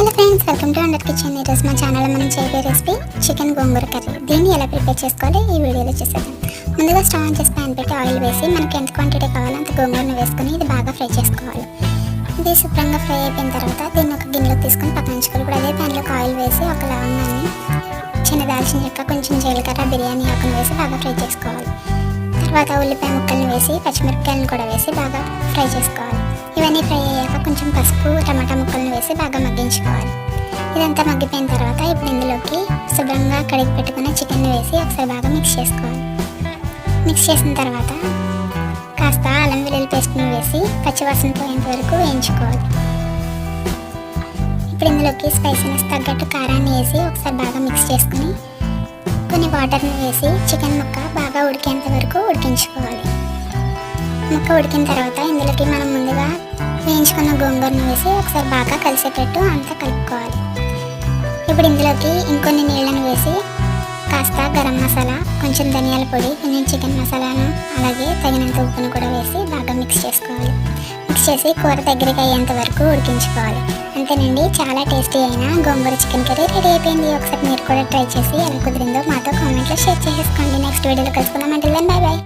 Hello friends welcome to under kitchen. ఈరోజు మా ఛానల్లో మనం చేయబోయే రెసిపీ చికెన్ గోంగూర కర్రీ. దీన్ని ఎలా ప్రిపేర్ చేసుకోవాలి ఈ వీడియోలో చేసేద్దాం. ముందుగా స్టవ్ ఆన్ చేసి ప్యాన్ పెట్టి ఆయిల్ వేసి మనకి ఎంత క్వాంటిటీ కావాలో అంత గోంగూరను వేసుకొని ఇది బాగా ఫ్రై చేసుకోవాలి. ఇది శుభ్రంగా ఫ్రై అయిపోయిన తర్వాత దీన్ని ఒక గిన్నెలో తీసుకొని పక్కన ఉంచుకోవాలి. ఇప్పుడు అదే ప్యాన్లోకి ఆయిల్ వేసి ఒక లవంగాన్ని చిన్న దాల్చిన చెక్క కొంచెం జీలకర్ర బిర్యానీ ఆకును వేసి బాగా ఫ్రై చేసుకోవాలి. తర్వాత ఉల్లిపాయ ముక్కల్ని వేసి పచ్చిమిరపకాయలను కూడా వేసి బాగా ఫ్రై చేసుకోవాలి. ఇవన్నీ ఫ్రై అయ్యాక కొంచెం పసుపు టమాటా వేసి బాగా మగ్గించుకోవాలి. ఇదంతా మగ్గిపోయిన తర్వాత ఇప్పుడు ఇందులోకి శుభ్రంగా కడిగి పెట్టుకున్న చికెన్ వేసి ఒకసారి బాగా మిక్స్ చేసుకోవాలి. మిక్స్ చేసిన తర్వాత కాస్త అల్లం వెల్లుల్లి పేస్ట్ని వేసి పచ్చివాసన పోయేంత వరకు వేయించుకోవాలి. ఇప్పుడు ఇందులోకి స్పైసీనెస్ తగ్గట్టు కారాన్ని వేసి ఒకసారి బాగా మిక్స్ చేసుకుని కొన్ని వాటర్ని వేసి చికెన్ ముక్క బాగా ఉడికేంత వరకు ఉడికించుకోవాలి. ముక్క ఉడికిన తర్వాత ఇందులోకి మనం ముందుగా వేయించుకున్న గోంగూరను వేసి ఒకసారి బాగా కలిసేటట్టు అంతా కలుపుకోవాలి. ఇప్పుడు ఇందులోకి ఇంకొన్ని నీళ్ళను వేసి కాస్త గరం మసాలా కొంచెం ధనియాల పొడి కొంచెం చికెన్ మసాలాను అలాగే తగినంత ఉప్పును కూడా వేసి బాగా మిక్స్ చేసుకోవాలి. మిక్స్ చేసి కూర దగ్గరికి అయ్యేంత వరకు ఉడికించుకోవాలి. అంతేనండి చాలా టేస్టీ అయిన గోంగూర చికెన్ కర్రీ రెడీ అయిపోయింది. ఒకసారి మీరు కూడా ట్రై చేసి ఎలా కుదిరిందో మాతో కామెంట్లో షేర్ చేసేసుకోండి. నెక్స్ట్ వీడియోలో కలుసుకుందాం. అంటే బాయ్ బాయ్